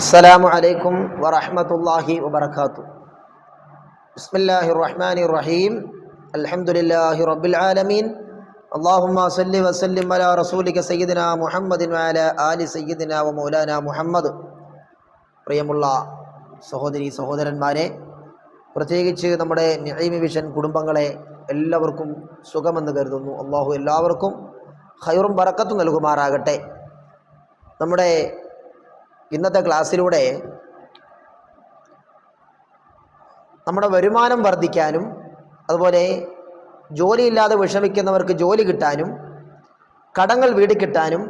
അസ്സലാമു അലൈക്കും വറഹ്മത്തുള്ളാഹി വബർക്കാത്തു ബിസ്മില്ലാഹിർ റഹ്മാനിർ റഹീം അൽഹംദുലില്ലാഹി റബ്ബിൽ ആലമീൻ. അല്ലാഹുമ്മ സല്ലി വസല്ലിം അലാ റസൂലിക സയ്യിദനാ മുഹമ്മദിൻ വഅലാ ആലി സയ്യിദനാ വ മൗലാന മുഹമ്മദ്. പ്രിയമുള്ള സഹോദരി സഹോദരന്മാരെ പ്രത്യേകിച്ച് നമ്മുടെ നിഹൈമി വിഷൻ കുടുംബങ്ങളെ എല്ലാവർക്കും സുഖമെന്ന് കരുതുന്നു. അള്ളാഹു എല്ലാവർക്കും ഖൈറും ബറക്കത്തും നൽകുമാറാകട്ടെ. നമ്മുടെ ഇന്നത്തെ ക്ലാസ്സിലൂടെ നമ്മുടെ വരുമാനം വർദ്ധിക്കാനും അതുപോലെ ജോലിയില്ലാതെ വിഷമിക്കുന്നവർക്ക് ജോലി കിട്ടാനും കടങ്ങൾ വീട് കിട്ടാനും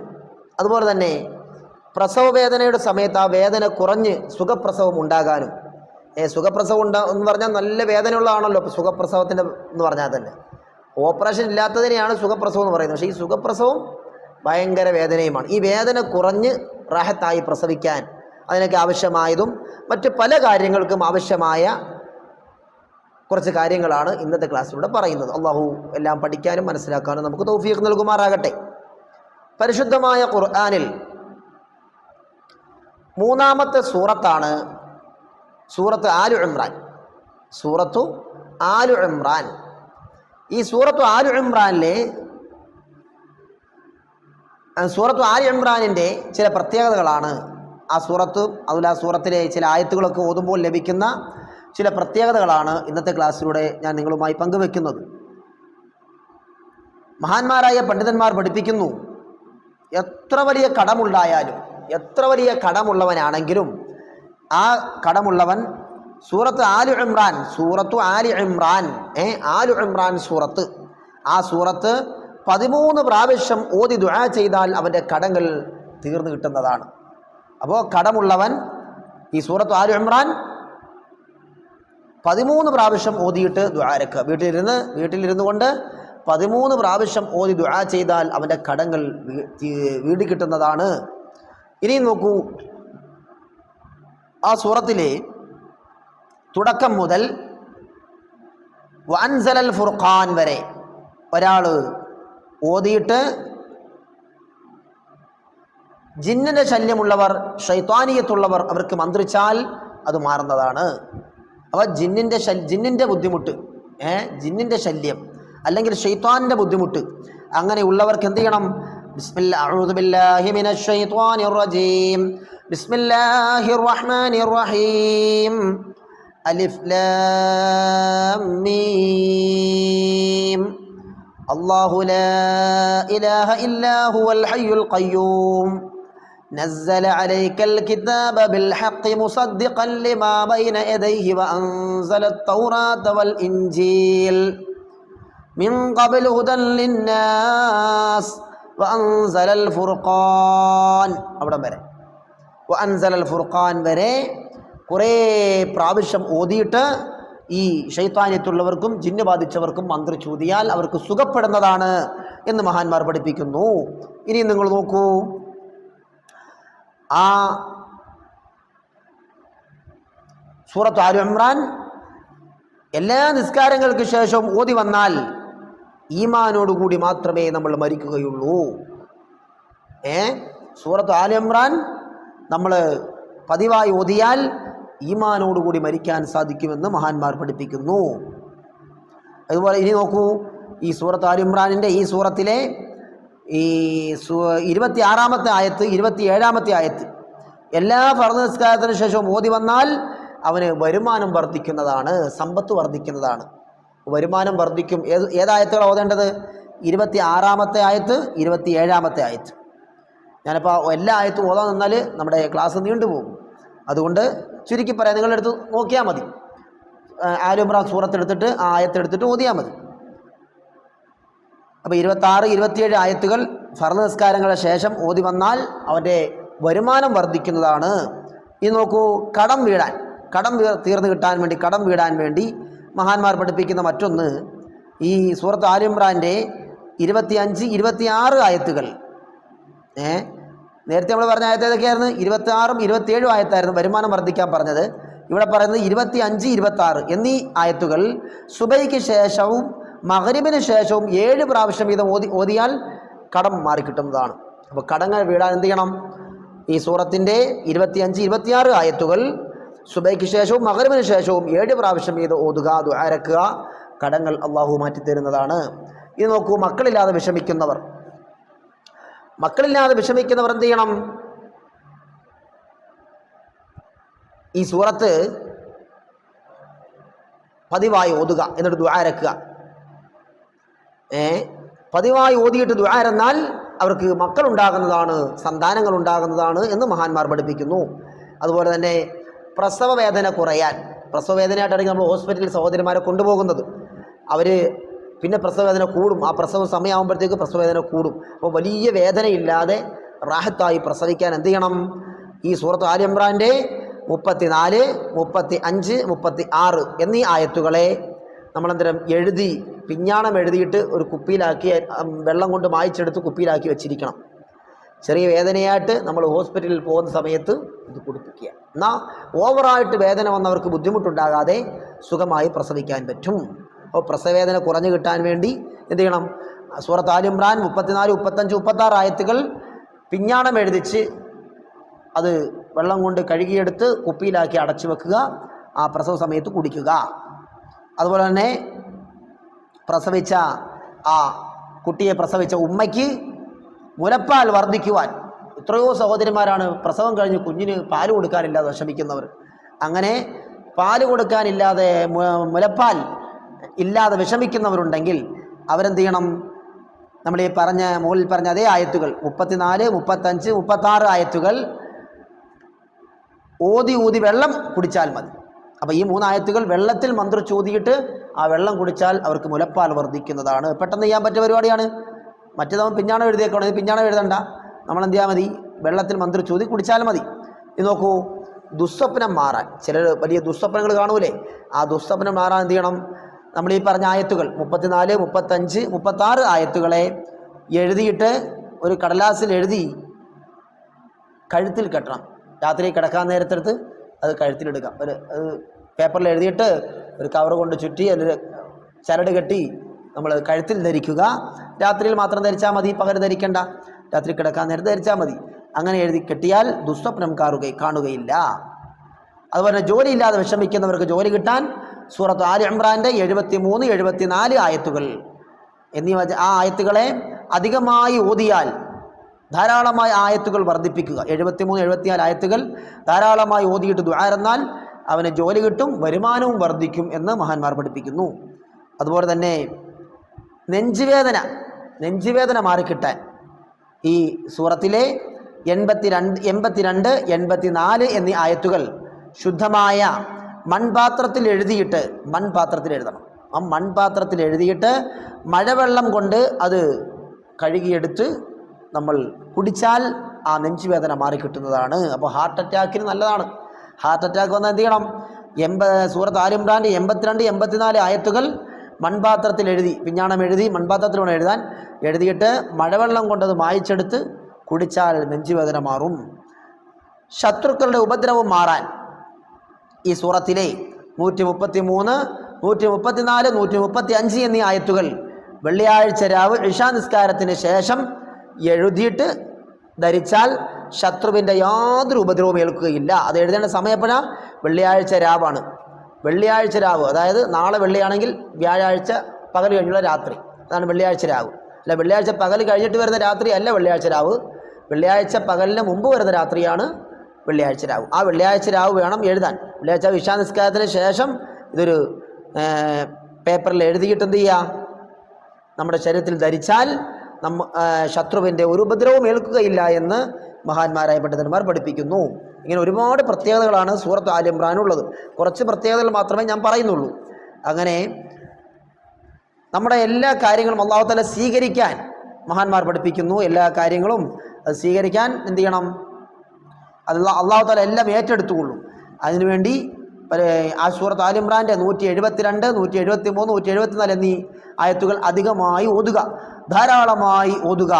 അതുപോലെ തന്നെ പ്രസവ വേദനയുടെ സമയത്ത് ആ വേദന കുറഞ്ഞ് സുഖപ്രസവം ഉണ്ടാകാനും. ഏ സുഖപ്രസവം ഉണ്ടാ എന്ന് പറഞ്ഞാൽ നല്ല വേദനയുള്ളതാണല്ലോ ഇപ്പോൾ സുഖപ്രസവത്തിന്റെ എന്ന് പറഞ്ഞാൽ തന്നെ. ഓപ്പറേഷൻ ഇല്ലാത്തതിനെയാണ് സുഖപ്രസവം എന്ന് പറയുന്നത്. പക്ഷേ ഈ സുഖപ്രസവം ഭയങ്കര വേദനയുമാണ്. ഈ വേദന കുറഞ്ഞ് റാഹത്തായി പ്രസവിക്കാൻ അതിനൊക്കെ ആവശ്യമായതും മറ്റ് പല കാര്യങ്ങൾക്കും ആവശ്യമായ കുറച്ച് കാര്യങ്ങളാണ് ഇന്നത്തെ ക്ലാസ്സിലൂടെ പറയുന്നത്. അള്ളാഹു എല്ലാം പഠിക്കാനും മനസ്സിലാക്കാനും നമുക്ക് തൗഫീഖ് നൽകുമാറാകട്ടെ. പരിശുദ്ധമായ ഖുർആാനിൽ മൂന്നാമത്തെ സൂറത്താണ് സൂറത്ത് ആലു ഇമ്രാൻ. സൂറത്തു ആലു ഇമ്രാൻ. ഈ സൂറത്തു ആലു ഇമ്രാനിലെ സൂറത്തു ആലി ഇമ്രാനിന്റെ ചില പ്രത്യേകതകളാണ്. ആ സൂറത്ത് അതുപോലെ ആ സൂറത്തിലെ ചില ആയത്തുകളൊക്കെ ഓതുമ്പോൾ ലഭിക്കുന്ന ചില പ്രത്യേകതകളാണ് ഇന്നത്തെ ക്ലാസ്സിലൂടെ ഞാൻ നിങ്ങളുമായി പങ്കുവെക്കുന്നത്. മഹാന്മാരായ പണ്ഡിതന്മാർ പഠിപ്പിക്കുന്നു എത്ര വലിയ കടമുണ്ടായാലും എത്ര വലിയ കടമുള്ളവനാണെങ്കിലും ആ കടമുള്ളവൻ സൂറത്ത് ആലു ഇമ്രാൻ സൂറത്തു ആലി ഇമ്രാൻ ഏ ആലു ഇമ്രാൻ സൂറത്ത്. ആ സൂറത്ത് പതിമൂന്ന് പ്രാവശ്യം ഓതി ദുആ ചെയ്താൽ അവന്റെ കടങ്ങൾ തീർന്നു കിട്ടുന്നതാണ്. അപ്പോൾ കടമുള്ളവൻ ഈ സൂറത്ത് ആലു ഇമ്രാൻ പതിമൂന്ന് പ്രാവശ്യം ഓതിയിട്ട് ദുആരക്കുക വീട്ടിലിരുന്ന് വീട്ടിലിരുന്നു കൊണ്ട് പതിമൂന്ന് പ്രാവശ്യം ഓതി ദുആ ചെയ്താൽ അവന്റെ കടങ്ങൾ വീടി കിട്ടുന്നതാണ്. ഇനി നോക്കൂ. ആ സൂറത്തിലെ തുടക്കം മുതൽ വൻസലൽ ഫുർഖാൻ വരെ ഒരാൾ ഓതിയിട്ട് ജിന്നിന്റെ ശല്യമുള്ളവർ ഷൈത്വാനീയത്തുള്ളവർ അവർക്ക് മന്ത്രിച്ചാൽ അത് മാറുന്നതാണ്. അവ ജിന്നിന്റെ ശൽ ജിന്നിന്റെ ബുദ്ധിമുട്ട് ഏ ജിന്നിന്റെ ശല്യം അല്ലെങ്കിൽ ഷെയ്ത്താനിന്റെ ബുദ്ധിമുട്ട് അങ്ങനെയുള്ളവർക്ക് എന്ത് ചെയ്യണം? അലിഫ് الله لا إله إلا هو الحي القيوم نزل عليك الكتاب بالحق مصدقا لما بين يديه وأنزل التوراة والإنجيل من قبل هدى للناس وأنزل الفرقان അവിടം വരെ വഅൻസല അൽ ഫുർഖാൻ വരെ കുറേ പ്രാവശ്യം ഓതിയിട്ട് ഈ ഷൈത്താനിയത്തുള്ളവർക്കും ജിന്ന് ബാധിച്ചവർക്കും മന്ത്രി ചൂതിയാൽ അവർക്ക് സുഖപ്പെടുന്നതാണ് എന്ന് മഹാന്മാർ പഠിപ്പിക്കുന്നു. ഇനി നിങ്ങൾ നോക്കൂ. ആ സൂറത്ത് ആലു എല്ലാ നിസ്കാരങ്ങൾക്ക് ശേഷം ഓതി വന്നാൽ ഈമാനോടുകൂടി മാത്രമേ നമ്മൾ മരിക്കുകയുള്ളൂ. ഏ? സൂറത്ത് ആലു നമ്മൾ പതിവായി ഓതിയാൽ ഈമാനോടുകൂടി മരിക്കാൻ സാധിക്കുമെന്ന് മഹാന്മാർ പഠിപ്പിക്കുന്നു. അതുപോലെ ഇനി നോക്കൂ ഈ സൂറത്ത് ആലിമ്രാനിന്റെ ഈ സൂറത്തിലെ ഈ സൂ ഇരുപത്തി ആറാമത്തെ ആയത്ത് ഇരുപത്തി ഏഴാമത്തെ ആയത്ത്. എല്ലാ ഫർദ് നിസ്കാരത്തിന് ശേഷവും ഓതി വന്നാൽ അവന് വരുമാനം വർദ്ധിക്കുന്നതാണ് സമ്പത്ത് വർദ്ധിക്കുന്നതാണ്. വരുമാനം വർദ്ധിക്കും. ഏത് ഏതായത്തുകൾ ഓതേണ്ടത്? ഇരുപത്തി ആറാമത്തെ ആയത്ത് ഇരുപത്തി ഏഴാമത്തെ ആയത്ത്. ഞാനിപ്പോൾ എല്ലാ ആയത്തും ഓതാൻ നിന്നാൽ നമ്മുടെ ക്ലാസ് നീണ്ടുപോകും. അതുകൊണ്ട് ചുരുക്കി പറയാം. നിങ്ങളെടുത്ത് നോക്കിയാൽ മതി. ആലുമ്രാൻ സൂറത്തെടുത്തിട്ട് ആ ആയത്തെടുത്തിട്ട് ഓതിയാൽ മതി. അപ്പോൾ ഇരുപത്താറ് ഇരുപത്തിയേഴ് ആയത്തുകൾ ഫർദ് നിസ്കാരങ്ങളുടെ ശേഷം ഓതി വന്നാൽ അവന്റെ വരുമാനം വർദ്ധിക്കുന്നതാണ്. ഇനി നോക്കൂ കടം വീടാൻ കടം തീർന്നു കിട്ടാൻ വേണ്ടി കടം വീടാൻ വേണ്ടി മഹാന്മാർ പഠിപ്പിക്കുന്ന മറ്റൊന്ന് ഈ സൂറത്ത് ആലിമ്രാന്റെ ഇരുപത്തിയഞ്ച് ഇരുപത്തിയാറ് ആയത്തുകൾ. ഏ? നേരത്തെ നമ്മൾ പറഞ്ഞ ആയത്ത് ഏതൊക്കെയായിരുന്നു? ഇരുപത്തി ആറും ഇരുപത്തിയേഴും ആയത്തായിരുന്നു വരുമാനം വർദ്ധിക്കാൻ പറഞ്ഞത്. ഇവിടെ പറയുന്നത് ഇരുപത്തി അഞ്ച് ഇരുപത്തി ആറ് എന്നീ ആയത്തുകൾ സുബൈക്ക് ശേഷവും മകരിബിന് ശേഷവും ഏഴ് പ്രാവശ്യം വീതം ഓതി ഓതിയാൽ കടം മാറിക്കിട്ടുന്നതാണ്. അപ്പോൾ കടങ്ങൾ വീടാൻ എന്ത് ചെയ്യണം? ഈ സൂറത്തിന്റെ ഇരുപത്തിയഞ്ച് ഇരുപത്തിയാറ് ആയത്തുകൾ സുബൈക്ക് ശേഷവും മകരവിന് ശേഷവും ഏഴ് പ്രാവശ്യം ഇത് ഓതുക ദുആരക്കുക കടങ്ങൾ അള്ളാഹു മാറ്റിത്തരുന്നതാണ്. ഇത് നോക്കൂ മക്കളില്ലാതെ വിഷമിക്കുന്നവർ. മക്കളില്ലാതെ വിഷമിക്കുന്നവർ എന്ത് ചെയ്യണം? ഈ സൂറത്ത് പതിവായി ഓതുക എന്നിട്ട് ദ്വാരക്കുക ഏ? പതിവായി ഓതിയിട്ട് ദ്വാരെന്നാൽ അവർക്ക് മക്കളുണ്ടാകുന്നതാണ് സന്താനങ്ങൾ ഉണ്ടാകുന്നതാണ് എന്ന് മഹാന്മാർ പഠിപ്പിക്കുന്നു. അതുപോലെ തന്നെ പ്രസവ വേദന കുറയാൻ. പ്രസവ വേദനയായിട്ടാണെങ്കിൽ നമ്മൾ ഹോസ്പിറ്റലിൽ സഹോദരിമാരെ കൊണ്ടുപോകുന്നത്. അവർ പിന്നെ പ്രസവവേദന കൂടും. ആ പ്രസവ സമയമാകുമ്പോഴത്തേക്ക് പ്രസവവേദന കൂടും. അപ്പോൾ വലിയ വേദനയില്ലാതെ റാഹത്തായി പ്രസവിക്കാൻ എന്ത് ചെയ്യണം? ഈ സൂറത്ത് ആലി മുപ്പത്തി മുപ്പത്തിനാല് മുപ്പത്തി അഞ്ച് മുപ്പത്തി ആറ് എന്നീ ആയത്തുകളെ നമ്മളെന്തരം എഴുതി പിഞ്ഞാണം എഴുതിയിട്ട് ഒരു കുപ്പിയിലാക്കി വെള്ളം കൊണ്ട് മായ്ച്ചെടുത്ത് കുപ്പിയിലാക്കി വെച്ചിരിക്കണം. ചെറിയ വേദനയായിട്ട് നമ്മൾ ഹോസ്പിറ്റലിൽ പോകുന്ന സമയത്ത് ഇത് കുടിപ്പിക്കുക. എന്നാൽ ഓവറായിട്ട് വേദന വന്നവർക്ക് ബുദ്ധിമുട്ടുണ്ടാകാതെ സുഖമായി പ്രസവിക്കാൻ പറ്റും. അപ്പോൾ പ്രസവേദന കുറഞ്ഞു കിട്ടാൻ വേണ്ടി എന്ത് ചെയ്യണം? സൂറത്ത് ആലിമ്രാൻ മുപ്പത്തിനാല് മുപ്പത്തഞ്ച് മുപ്പത്താറ് ആയത്തുകൾ പിഞ്ഞാണം എഴുതിച്ച് അത് വെള്ളം കൊണ്ട് കഴുകിയെടുത്ത് കുപ്പിയിലാക്കി അടച്ചു വെക്കുക ആ പ്രസവ സമയത്ത് കുടിക്കുക. അതുപോലെ തന്നെ പ്രസവിച്ച ആ കുട്ടിയെ പ്രസവിച്ച ഉമ്മയ്ക്ക് മുലപ്പാൽ വർദ്ധിക്കുവാൻ. എത്രയോ സഹോദരിമാരാണ് പ്രസവം കഴിഞ്ഞ് കുഞ്ഞിന് പാൽ കൊടുക്കാനില്ലാതെ വിഷമിക്കുന്നവർ. അങ്ങനെ പാൽ കൊടുക്കാനില്ലാതെ മുലപ്പാൽ ഇല്ലാതെ വിഷമിക്കുന്നവരുണ്ടെങ്കിൽ അവരെന്ത് ചെയ്യണം നമ്മൾ ഈ പറഞ്ഞ മുകളിൽ പറഞ്ഞ അതേ ആയത്തുകൾ മുപ്പത്തിനാല് മുപ്പത്തഞ്ച് മുപ്പത്താറ് ആയത്തുകൾ ഓതി ഊതി വെള്ളം കുടിച്ചാൽ മതി. അപ്പോൾ ഈ മൂന്നായത്തുകൾ വെള്ളത്തിൽ മന്ത്രിച്ചൂതിയിട്ട് ആ വെള്ളം കുടിച്ചാൽ അവർക്ക് മുലപ്പാൽ വർദ്ധിക്കുന്നതാണ്. പെട്ടെന്ന് ചെയ്യാൻ പറ്റിയ പരിപാടിയാണ്. മറ്റേതാവും പിഞ്ഞാണം എഴുതിയേക്കണം? ഇത് പിഞ്ഞാണം എഴുതണ്ട. നമ്മൾ എന്ത് ചെയ്യാൽ മതി? വെള്ളത്തിൽ മന്ത്രിച്ചൂതി കുടിച്ചാൽ മതി. ഇത് നോക്കൂ ദുസ്വപ്നം മാറാൻ. ചിലർ വലിയ ദുസ്വപ്നങ്ങൾ കാണൂലേ? ആ ദുസ്വപ്നം മാറാൻ എന്ത് ചെയ്യണം നമ്മൾ ഈ പറഞ്ഞ ആയത്തുകൾ മുപ്പത്തിനാല് മുപ്പത്തഞ്ച് മുപ്പത്താറ് ആയത്തുകളെ എഴുതിയിട്ട് ഒരു കടലാസിൽ എഴുതി കഴുത്തിൽ കെട്ടണം. രാത്രി കിടക്കാൻ നേരത്തെടുത്ത് അത് കഴുത്തിലെടുക്കാം ഒരു അത് പേപ്പറിൽ എഴുതിയിട്ട് ഒരു കവർ കൊണ്ട് ചുറ്റി അതിൽ ചരട് കെട്ടി നമ്മൾ കഴുത്തിൽ ധരിക്കുക. രാത്രിയിൽ മാത്രം ധരിച്ചാൽ മതി പകൽ ധരിക്കണ്ട. രാത്രി കിടക്കാൻ നേരത്ത് ധരിച്ചാൽ മതി. അങ്ങനെ എഴുതി കെട്ടിയാൽ ദുസ്വപ്നം കാണുക കാണുകയില്ല. അതുപോലെ ജോലി ജോലിയില്ലാതെ വിഷമിക്കുന്നവർക്ക് ജോലി കിട്ടാൻ സൂറത്ത് ആലി ഇമ്രാന്റെ എഴുപത്തി മൂന്ന് എഴുപത്തി നാല് ആയത്തുകൾ. എന്നീ ആ ആയത്തുകളെ അധികമായി ഓതിയാൽ ധാരാളമായ ആയത്തുകൾ വർദ്ധിപ്പിക്കുക. എഴുപത്തിമൂന്ന് എഴുപത്തിനാല് ആയത്തുകൾ ധാരാളമായി ഓതിയിട്ട് ദ്വാരെന്നാൽ അവന് ജോലി കിട്ടും വരുമാനവും വർദ്ധിക്കും എന്ന് മഹാന്മാർ പഠിപ്പിക്കുന്നു. അതുപോലെ തന്നെ നെഞ്ചുവേദന നെഞ്ചുവേദന മാറിക്കിട്ടാൻ. ഈ സൂറത്തിലെ എൺപത്തിരണ്ട് എൺപത്തിരണ്ട് എൺപത്തിനാല് എന്നീ ആയത്തുകൾ ശുദ്ധമായ മൺപാത്രത്തിൽ എഴുതിയിട്ട് മൺപാത്രത്തിൽ എഴുതണം. ആ മൺപാത്രത്തിൽ എഴുതിയിട്ട് മഴവെള്ളം കൊണ്ട് അത് കഴുകിയെടുത്ത് നമ്മൾ കുടിച്ചാൽ ആ നെഞ്ചുവേദന മാറിക്കിട്ടുന്നതാണ്. അപ്പോൾ ഹാർട്ട് അറ്റാക്കിന് നല്ലതാണ്. ഹാർട്ട് അറ്റാക്ക് വന്നാൽ എന്ത് ചെയ്യണം? എൺപത് സൂറത്ത് ആലിമ്രാന്റെ എൺപത്തിരണ്ട് എൺപത്തിനാല് ആയത്തുകൾ മൺപാത്രത്തിൽ എഴുതി പിഞ്ഞാണം എഴുതി മൺപാത്രത്തിൽ വേണം എഴുതാൻ. എഴുതിയിട്ട് മഴവെള്ളം കൊണ്ടത് മായ്ച്ചെടുത്ത് കുടിച്ചാൽ നെഞ്ചുവേദന മാറും. ശത്രുക്കളുടെ ഉപദ്രവം മാറാൻ ഈ സൂറത്തിലെ നൂറ്റി മുപ്പത്തി മൂന്ന് നൂറ്റി മുപ്പത്തിനാല് നൂറ്റി മുപ്പത്തി അഞ്ച് എന്നീ ആയത്തുകൾ വെള്ളിയാഴ്ച രാവ് ഇഷാ നിസ്കാരത്തിന് ശേഷം എഴുതിയിട്ട് ധരിച്ചാൽ ശത്രുവിന്റെ യാതൊരു ഉപദ്രവവും ഏൽക്കുകയില്ല. അത് എഴുതേണ്ട സമയപ്പഴ വെള്ളിയാഴ്ച രാവാണ്. വെള്ളിയാഴ്ച രാവ് അതായത് നാളെ വെള്ളിയാണെങ്കിൽ വ്യാഴാഴ്ച പകൽ കഴിഞ്ഞുള്ള രാത്രി. അതാണ് വെള്ളിയാഴ്ച രാവ്. അല്ല വെള്ളിയാഴ്ച പകൽ കഴിഞ്ഞിട്ട് വരുന്ന രാത്രി അല്ല വെള്ളിയാഴ്ച രാവ്. വെള്ളിയാഴ്ച പകലിന് മുമ്പ് വരുന്ന രാത്രിയാണ് വെള്ളിയാഴ്ച രാവ്. ആ വെള്ളിയാഴ്ച രാവ് വേണം എഴുതാൻ. വെള്ളിയാഴ്ച വിഷാ നിസ്കാരത്തിന് ശേഷം ഇതൊരു പേപ്പറിൽ എഴുതിയിട്ട് എന്ത് ചെയ്യുക നമ്മുടെ ശരീരത്തിൽ ധരിച്ചാൽ നമ്മ ശത്രുവിന്റെ ഒരു ഉപദ്രവവും ഏൽക്കുകയില്ല എന്ന് മഹാന്മാരായ പണ്ഡിതന്മാർ പഠിപ്പിക്കുന്നു. ഇങ്ങനെ ഒരുപാട് പ്രത്യേകതകളാണ് സൂറത്ത് ആൽ ഇമ്രാനുള്ളത്. കുറച്ച് പ്രത്യേകതകൾ മാത്രമേ ഞാൻ പറയുന്നുള്ളൂ. അങ്ങനെ നമ്മുടെ എല്ലാ കാര്യങ്ങളും അള്ളാഹുത്തല സ്വീകരിക്കാൻ മഹാന്മാർ പഠിപ്പിക്കുന്നു. എല്ലാ കാര്യങ്ങളും സ്വീകരിക്കാൻ എന്ത് ചെയ്യണം? അത് അള്ളാഹു താല എല്ലാം ഏറ്റെടുത്തുകൊള്ളും. അതിനുവേണ്ടി ആ സൂറത്ത് ആലിമ്രാന്റെ നൂറ്റി എഴുപത്തിരണ്ട് നൂറ്റി എഴുപത്തി മൂന്ന് നൂറ്റി എഴുപത്തിനാല് എന്നീ ആയത്തുകൾ അധികമായി ഓതുക. ധാരാളമായി ഓതുക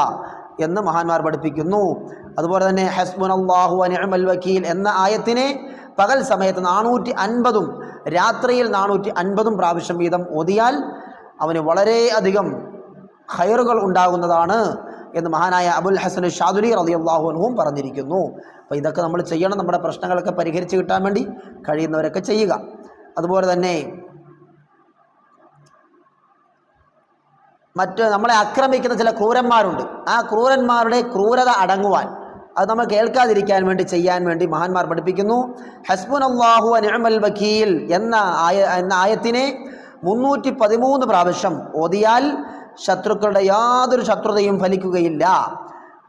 എന്ന് മഹാന്മാർ പഠിപ്പിക്കുന്നു. അതുപോലെ തന്നെ ഹസ്ബുൻ അള്ളാഹു അനിഅമൽ വക്കീൽ എന്ന ആയത്തിനെ പകൽ സമയത്ത് നാനൂറ്റി അൻപതും രാത്രിയിൽ നാനൂറ്റി അൻപതും പ്രാവശ്യം വീതം ഓതിയാൽ അവന് വളരെയധികം ഹയറുകൾ ഉണ്ടാകുന്നതാണ് എന്ന് മഹാനായ അബുൽ ഹസൻ ഷാദുലി റളിയല്ലാഹു അൻഹുവും പറഞ്ഞിരിക്കുന്നു. അപ്പോൾ ഇതൊക്കെ നമ്മൾ ചെയ്യണം നമ്മുടെ പ്രശ്നങ്ങളൊക്കെ പരിഹരിച്ച് കിട്ടാൻ വേണ്ടി കഴിയുന്നവരൊക്കെ ചെയ്യുക. അതുപോലെ തന്നെ മറ്റ് നമ്മളെ ആക്രമിക്കുന്ന ചില ക്രൂരന്മാരുണ്ട്. ആ ക്രൂരന്മാരുടെ ക്രൂരത അടങ്ങുവാൻ അത് നമ്മൾ കേൾക്കാതിരിക്കാൻ വേണ്ടി ചെയ്യാൻ വേണ്ടി മഹാന്മാർ പഠിപ്പിക്കുന്നു. ഹസ്ബുൻ അള്ളാഹു അനിഅമൽ വക്കീൽ എന്ന ആയ എന്ന ആയത്തിനെ മുന്നൂറ്റി പതിമൂന്ന് പ്രാവശ്യം ഓതിയാൽ ശത്രുക്കളുടെ യാതൊരു ശത്രുതയും ഫലിക്കുകയില്ല.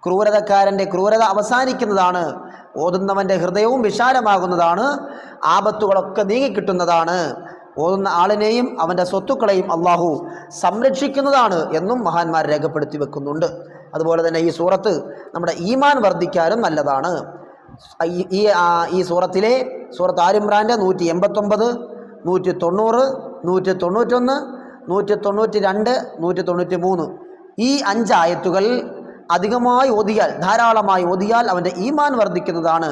ക്രൂരതക്കാരന്റെ ക്രൂരത അവസാനിക്കുന്നതാണ്. ഓതുന്നവന്റെ ഹൃദയവും വിശാലമാകുന്നതാണ്. ആപത്തുകളൊക്കെ നീങ്ങിക്കിട്ടുന്നതാണ്. ഓതുന്ന ആളിനെയും അവന്റെ സ്വത്തുക്കളെയും അള്ളാഹു സംരക്ഷിക്കുന്നതാണ് എന്നും മഹാന്മാർ രേഖപ്പെടുത്തി വെക്കുന്നുണ്ട്. അതുപോലെ തന്നെ ഈ സൂറത്ത് നമ്മുടെ ഈമാൻ വർദ്ധിക്കാനും നല്ലതാണ്. ഈ- ഈ സൂറത്തിലെ സൂറത്ത് ആരിമ്രാന്റെ നൂറ്റി എൺപത്തൊമ്പത് നൂറ്റി തൊണ്ണൂറ് നൂറ്റി തൊണ്ണൂറ്റൊന്ന് നൂറ്റി തൊണ്ണൂറ്റി രണ്ട് നൂറ്റി തൊണ്ണൂറ്റി മൂന്ന് ഈ അഞ്ചായത്തുകൾ അധികമായി ഓതിയാൽ ധാരാളമായി ഓതിയാൽ അവന്റെ ഈമാൻ വർദ്ധിക്കുന്നതാണ്.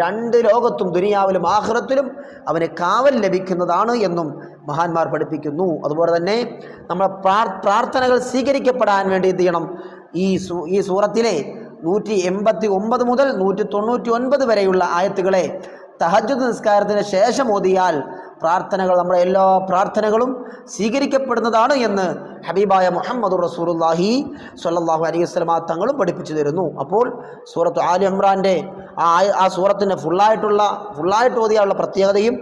രണ്ട് ലോകത്തും ദുനിയാവിലും ആഹ്റത്തിലും അവന് കാവൽ ലഭിക്കുന്നതാണ് എന്നും മഹാന്മാർ പഠിപ്പിക്കുന്നു. അതുപോലെ തന്നെ നമ്മൾ പ്രാർത്ഥനകൾ സ്വീകരിക്കപ്പെടാൻ വേണ്ടി എന്ത് ചെയ്യണം? ഈ ഈ സൂറത്തിലെ നൂറ്റി എൺപത്തി ഒമ്പത് മുതൽ നൂറ്റി തൊണ്ണൂറ്റി ഒൻപത് വരെയുള്ള ആയത്തുകളെ തഹജ്ജുദ് നിസ്കാരത്തിന് ശേഷം ഓതിയാൽ പ്രാർത്ഥനകൾ നമ്മുടെ എല്ലാ പ്രാർത്ഥനകളും സ്വീകരിക്കപ്പെടുന്നതാണ് എന്ന് ഹബീബായ മുഹമ്മദ് റസൂറുല്ലാഹി സല്ലാഹു അലൈഹി വസല്ലമ തങ്ങളും പഠിപ്പിച്ചു തരുന്നു. അപ്പോൾ സൂറത്ത് ആലി ഇമ്രാന്റെ ആ ആ സൂറത്തിന്റെ ഫുള്ളായിട്ടുള്ള ഫുള്ളായിട്ട് ഓതിയാനുള്ള പ്രത്യേകതയും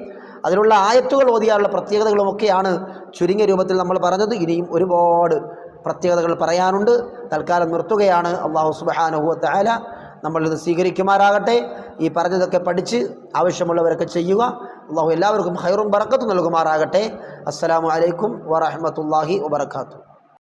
അതിലുള്ള ആയത്തുകൾ ഓതിയാനുള്ള പ്രത്യേകതകളുമൊക്കെയാണ് ചുരുങ്ങിയ രൂപത്തിൽ നമ്മൾ പറഞ്ഞത്. ഇനിയും ഒരുപാട് പ്രത്യേകതകൾ പറയാനുണ്ട്. തൽക്കാലം നിർത്തുകയാണ്. അള്ളാഹു സുബാനുഹു തആല നമ്മളിത് സ്വീകരിക്കുമാറാകട്ടെ. ഈ പറഞ്ഞതൊക്കെ പഠിച്ച് ആവശ്യമുള്ളവരൊക്കെ ചെയ്യുക. അള്ളാഹു എല്ലാവർക്കും ഹൈറും ബറക്കത്തും നൽകുമാറാകട്ടെ. അസ്സാം വലൈക്കും വറഹമത്തല്ലാഹി വബർക്കാത്തു